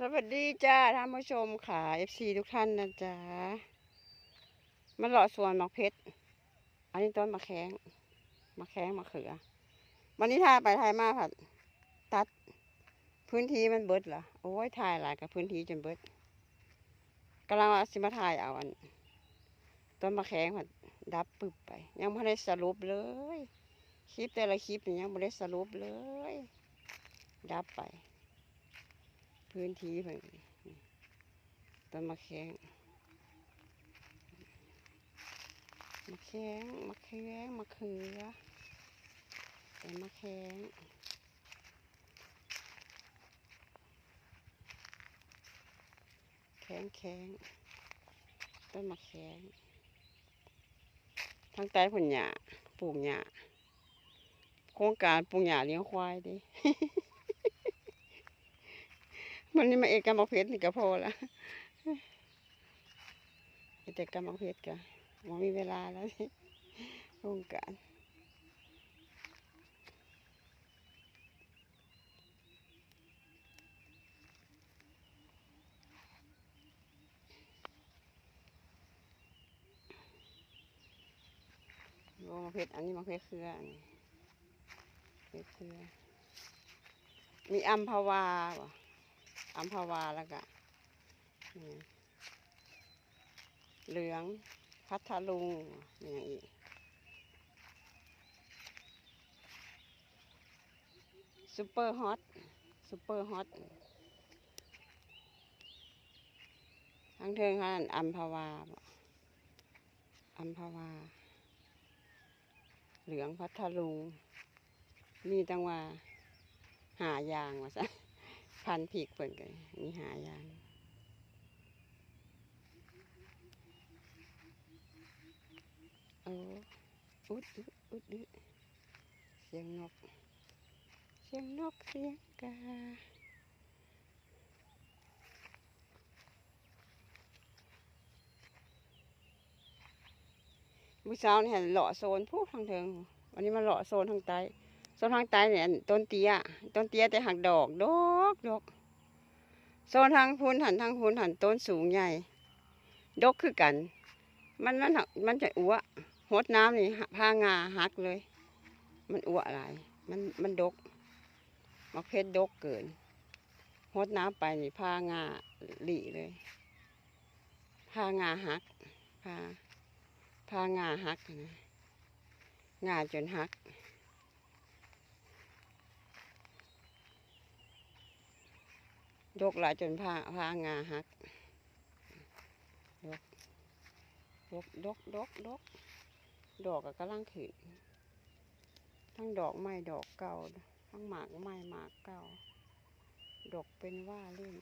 สวัสดีจ้าท่านผู้ชมค่ะ FC ทุกท่านนะจ๊ะมันหล่อสวนมะเพชร อันนี้ต้นมะแข้งมะแข้งมะเขือ วันนี้ถ่ายไปถ่ายมาผัด ตัด พื้นที่มันเบิดเหรอ โอ้ยถ่ายหลายกับพื้นที่จนเบิดกำลังว่าสิมาถ่ายเอาอัน ต้นมะแข้งผัดดับปึบไป ยังไม่ได้สรุปเลย คลิปแต่ละคลิปยังไม่ได้สรุปเลย ดับไป พื้นที่เพิ่นต้นมะแข้งมะแข้งมะแข้งมะเขือต้นมะแข้งแข้งแข้งต้นมะแข้งทางใต้ผลหญ้าปลูกหญ้าโครงการปลูกหญ้าเลี้ยงควายดิ มันนี่มาเอกกำมเพชรนี่ก็พอละแต่กำมเพชรก็มันมีเวลาแล้วนี่โครงการโอ้มะเพชรอันนี้มะเพชรเครืออันนี้เพชรเครือมีอัมพวาบ่ อัมพวาแล้วก็นี่เหลืองพัทลุงอย่างอีกซูเปอร์ฮอตซูเปอร์ฮอตทั้งเทิงขนาดอัมพวาอัมพวา เหลืองพัทลุงนี่ตั้งว่าหายางว่าซะ พันผิกเปิ่นกันมีหายางโอ้อุดอุดอุดเสียงนก เสียงนกเสียงกาเมื่อเช้านี่เห็นเลาะโซนผู้ทางเทิงวันนี้มาเลาะโซนทางใต้ นทางใต้เนี่ยต้นเตี้ยต้นเตี้ยแต่หักดอกดอกดอกโซนทางพูนหันทางพูนหันต้นสูงใหญ่ ดกคือกัน มันมันหักมันจะอ้วหดน้ำนี่พางาหักเลย มันอ้วอะไรมันมันดกมะเพชรดกเกินหดน้ำไปนี่พางาหลีเลยพางาหักพาพางาหักนะงาจนหัก ดกหลายจนผ้าผ้างาหักดกดกดกดกดกดอกก็กำลังขึ้นทั้งดอกไม้ดอกเก่า ทั้งหมากไม้หมากเก่า ดอกเป็นว่าเล่น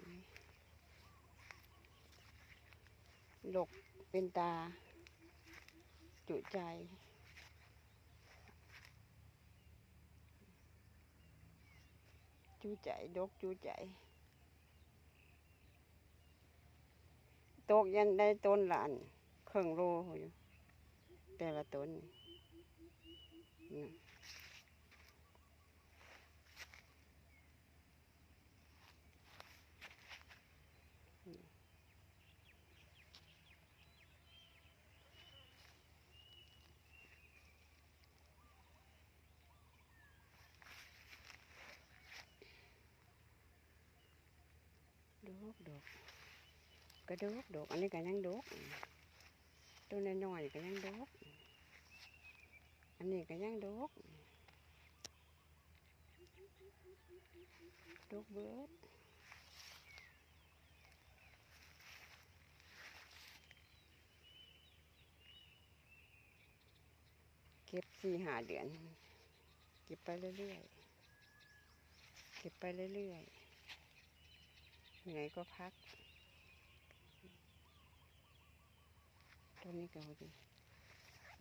ดอกเป็นตา จุใจจูใจดกจูใจ ตกยันได้ต้นหลานเครื่องโลอยู่แต่ละต้นนี่ดกดก ก็ดกดกอันนี้ก็ยังดกตัวน้อยๆก็ยังดกอันนี้ก็ยังดกดกเบิดเก็บสี่หาเดือนเก็บไปเรื่อยๆเก็บไปเรื่อยๆเหนื่อยก็พัก ตัวนี้ก็ดี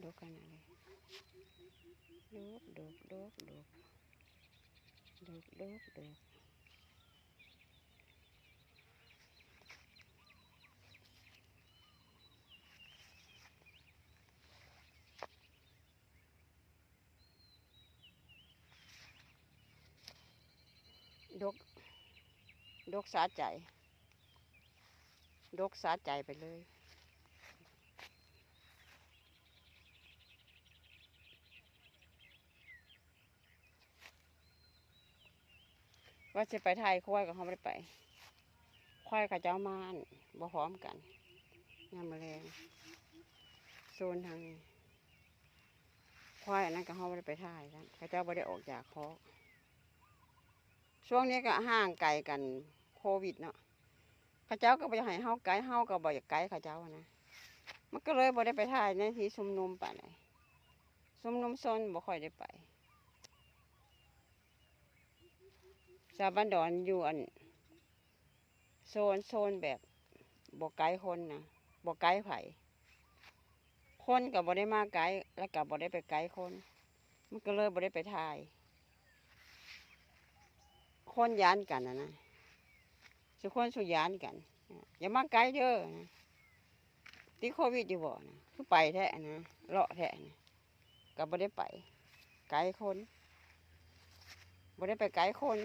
ดกขนาดเลยดกดกดกดกดกดกดกดก ดกสาใจ ดกสาใจไปเลย ว่าจะไปไทยควายกับเขาไม่ได้ไปควายกับเจ้าม่านบ่พร้อมกันยามมะแรงโซนทางนี้ควายอันนั้นกับเขาไม่ได้ไปถ่ายกันเขาเจ้าไม่ได้ออกจากคอกช่วงนี้ก็ห่างไกลกันโควิดเนาะเขาเจ้าก็ไปให้เฮาไกลเฮาก็บ่อยากไกลเขาเจ้านะมันก็เลยบ่ได้ไปถ่ายในที่ชุมนุมป่าไหนชุมนุมโซนบ่ค่อยได้ไป ชาวบ้านดอนอยู่อันโซนโซนแบบบ่ไกลคนนะบ่ไกลไผ่คนกับบ่ได้มาไกลแล้วกับบ่ได้ไปไกลคน มันก็เลยบ่ได้ไปถ่าย คนยานกันนะนะสุคนสุยานกันอย่ามาไกลเด้อนะติดโควิดอยู่บ่นะคือไปแท้นะเลาะแท้นะก็บ่ได้ไป ไกลคนบ่ได้ไปไกลคน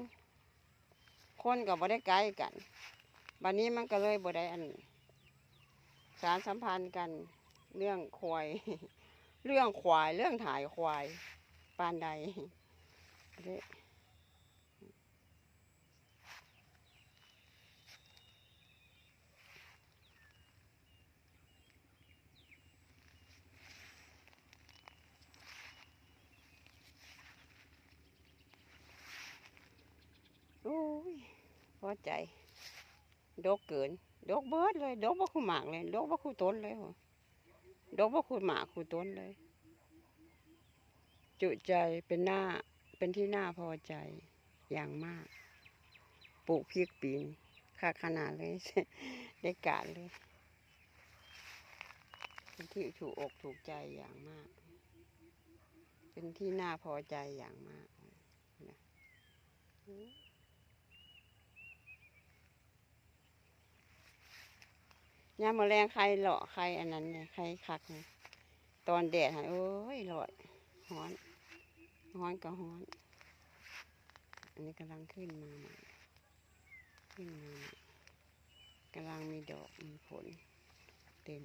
คนกับ่ได้ใกล้กันบัดนี้มันก็เลยบ่ได้อัน สารสัมพันธ์กันเรื่องควายเรื่องควายเรื่องถ่ายควายปานใดเด้โอ้ยพ อใจ ดกเกิน ดกเบิดเลย ดกบ่คู่หมากเลย ดกบ่คู่ต้นเลยหดกบ่คู่หมากคู่ต้นเลย จุใจเป็นหน้า เป็นที่หน่าพอใจอย่างมาก ปลูกพริกปีนค่าขนาดเลย ได้การเลยเป็นที่ถูกอกถูกใจอย่างมาก เป็นที่น่าพอใจอย่างมากนะ ยามมาแรงใครเลาะใครอันนั้นเนี่ยใครคักเนี่ยตอนแดดหายโอ้ยหลอดฮ้อนฮ้อนก็ฮ้อน อันนี้กำลังขึ้นมาใหม่ขึ้นมาใหม่กำลังมีดอกมีผลเต็ม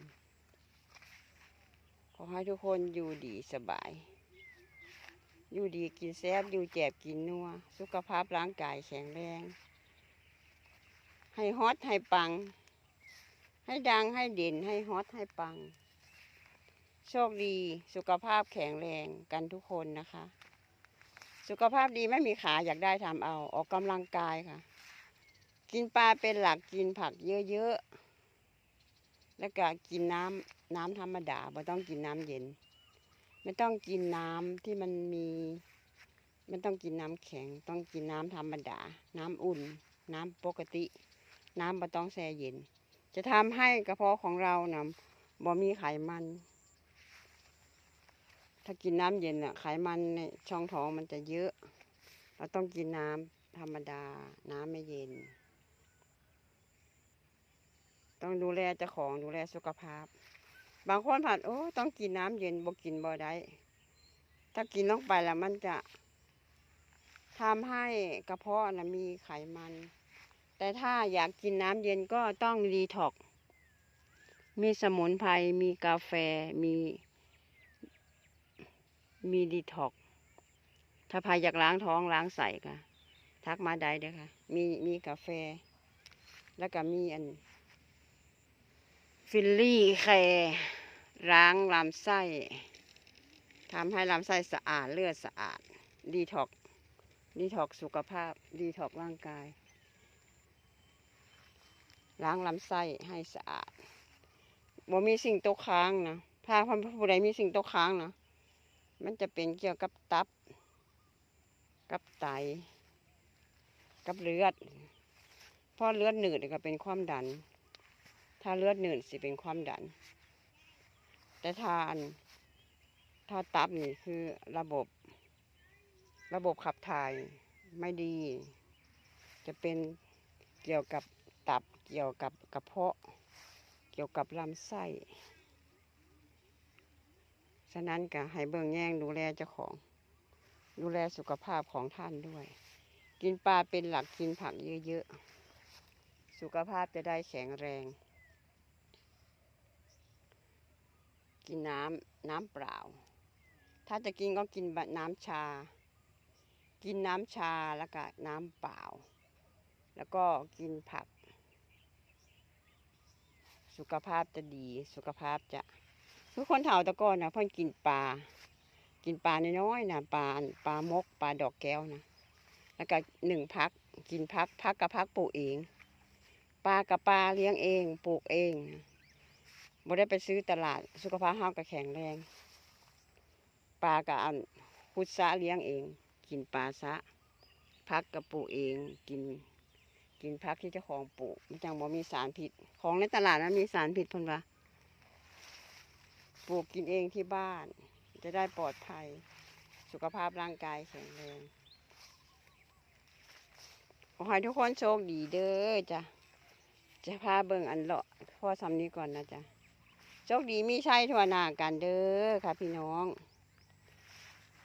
ขอให้ทุกคนอยู่ดีสบาย อยู่ดีกินแซ่บอยู่แจบกินนัว สุขภาพร่างกายแข็งแรง ให้ฮอตให้ปัง ให้ดังให้เด่นให้ฮอตให้ปัง โชคดีสุขภาพแข็งแรงกันทุกคนนะคะ สุขภาพดีไม่มีขาอยากได้ทำเอา ออกกำลังกายค่ะ กินปลาเป็นหลักกินผักเยอะๆ แล้วก็กินน้ำน้ำธรรมดาไม่ต้องกินน้ำเย็น ไม่ต้องกินน้ำที่มันมีไม่ต้องกินน้ำแข็ง ต้องกินน้ำธรรมดา น้ำอุ่น น้ำปกติ น้ำไม่ต้องแช่เย็น จะทำให้กระเพาะของเรานะบ่มีไขมัน ถ้ากินน้ำเย็นอะไขมันในช่องท้องมันจะเยอะ เราต้องกินน้ำธรรมดา น้ำไม่เย็น ต้องดูแลเจ้าของดูแลสุขภาพ บางคนผ่านโอ้ต้องกินน้ำเย็นบ่กินบ่ได้ถ้ากินลงไปแล้วมันจะทำให้กระเพาะนะมีไขมัน แต่ถ้าอยากกินน้ำเย็นก็ต้องดีท็อกมีสมุนไพร มีกาแฟ มี มีดีท็อกถ้าใครอยากล้างท้องล้างใส่ก็ทักมาได้เด้อค่ะ มีมีกาแฟ แล้วก็มีอัน ฟิลลี่แคร์ล้างลำไส้ทำให้ลำไส้สะอาดเลือดสะอาด ดีท็อกดีท็อกสุขภาพ ดีท็อกร่างกาย ล้างลำไส้ให้สะอาดบ่มีสิ่งตกค้างนะถ้าผู้ใดมีสิ่งตกค้างนะมันจะเป็นเกี่ยวกับตับ กับไต กับเลือดเพราะเลือดหนืดก็เป็นความดัน ถ้าเลือดหนืดสิเป็นความดัน แต่ทานถ้าตับนี่คือระบบ ระบบขับถ่ายไม่ดี จะเป็นเกี่ยวกับตับ เกี่ยวกับกระเพาะ เกี่ยวกับลำไส้ ฉะนั้นก็ให้เบิ่งแย่งดูแลเจ้าของ ดูแลสุขภาพของท่านด้วย กินปลาเป็นหลักกินผักเยอะๆ สุขภาพจะได้แข็งแรง กินน้ำน้ำเปล่า ถ้าจะกินก็กินน้ำชา กินน้ำชาแล้วก็น้ำเปล่า แล้วก็กินผัก สุขภาพจะดี สุขภาพจะทุกคนเฒ่าตะก้อนนะเพิ่นกินปลา กินปลาน้อยๆนะปลาปลามกปลาดอกแก้วนะแล้วก็หนึ่งพักกินพักพักกับพักปลูกเองปลากับปลาเลี้ยงเองปลูกเองบ่ได้ไปซื้อตลาด สุขภาพเฮาก็แข็งแรงปลากับอันพุทธะเลี้ยงเอง กินปลาซะพักกับปลูกเองกิน กินพักที่เจ้าของปลูกมันจังบ่มีสารพิษของในตลาดนั้นมีสารพิษเพิ่นว่าปลูกกินเองที่บ้าน จะได้ปลอดภัย สุขภาพร่างกายแข็งแรงขอให้ทุกคนโชคดีเด้อจ้ะจะพาเบิ่งอันเลาะพ่อทำนี้ก่อนนะจ๊ะโชคดีมีชัยทั่วหน้ากันเด้อค่ะพี่น้อง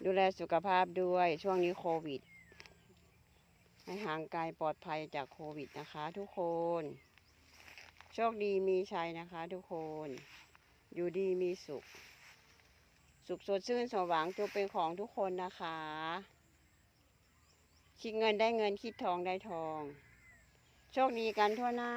ดูแลสุขภาพด้วยช่วงนี้โควิด ให้ห่างไกลปลอดภัยจากโควิดนะคะทุกคน โชคดีมีชัยนะคะทุกคน อยู่ดีมีสุข สุขสดชื่นสมหวังจงเป็นของทุกคนนะคะ คิดเงินได้เงินคิดทองได้ทอง โชคดีกันทั่วหน้า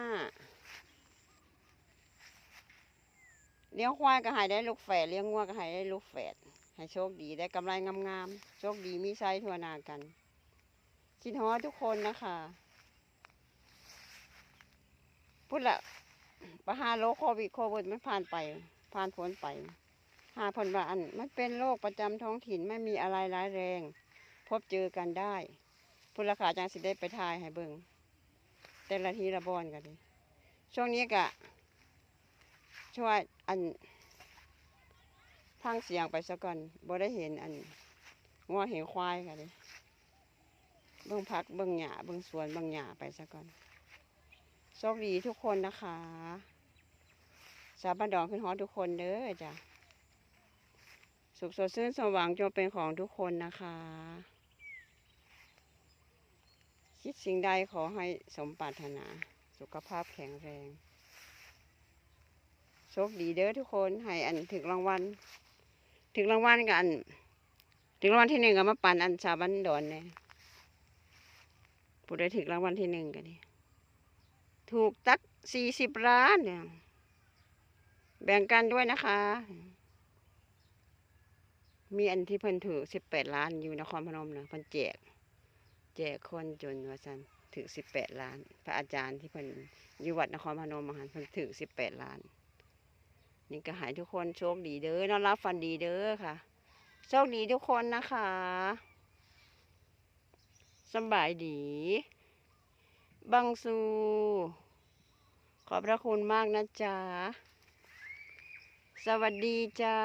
เลี้ยงควายก็หายได้ลูกแฝดเลี้ยงงัวก็หายได้ลูกแฝดให้โชคดีได้กำไรงามๆ โชคดีมีไซทั่วหน้ากัน คิดฮอทุกคนนะคะพูดละประหารโรคโควิดโควิดมันผ่านไป ผ่านพ้นไป หาผลว่าอันมันเป็นโรคประจำท้องถิ่นไม่มีอะไรร้ายแรง พบเจอกันได้พุทธขาจังสิได้ไปทายให้เบิงแต่ละทีละบอนกันดิช่วงนี้กะ ช่วยอันพังเสียงไปซะก่อนบ่ได้เห็นอันงัวเห็นควายกันดิ เบิ่งพักเบิ่งหญ้าเบิ่งสวนเบิ่งหญ้าไปซะก่อนโชคดีทุกคนนะคะ สาบันดองขึ้นฮอดทุกคนเด้อจ้ะสุขสดชื่นสมหวังจงเป็นของทุกคนนะคะ คิดสิ่งใดขอให้สมปรารถนา สุขภาพแข็งแรงโชคดีเด้อทุกคนให้อันถึงรางวัลถึงรางวัลกันถึงรางวัลที่หนึ่งก็มาปั่นอันสาบันดอนเนี่ย ผู้ใดถึงรางวัลที่หนึ่งกันนี่ถูกตักสี่สิบล้านเนี่ยแบ่งกันด้วยนะคะ มีอันที่เพิ่นถือสิบแปดล้านอยู่นครพนมนะเพิ่นแจก แจกคนจนว่าซันถือสิบแปดล้าน พระอาจารย์ที่เพิ่นอยู่วัดนครพนมมหันเพิ่นถือสิบแปดล้าน นี่ก็หายทุกคนโชคดีเด้อนอนรับฟันดีเด้อค่ะ โชคดีทุกคนนะคะ สบายดี บังซู ขอบพระคุณมากนะจ๊ะ สวัสดีจ้า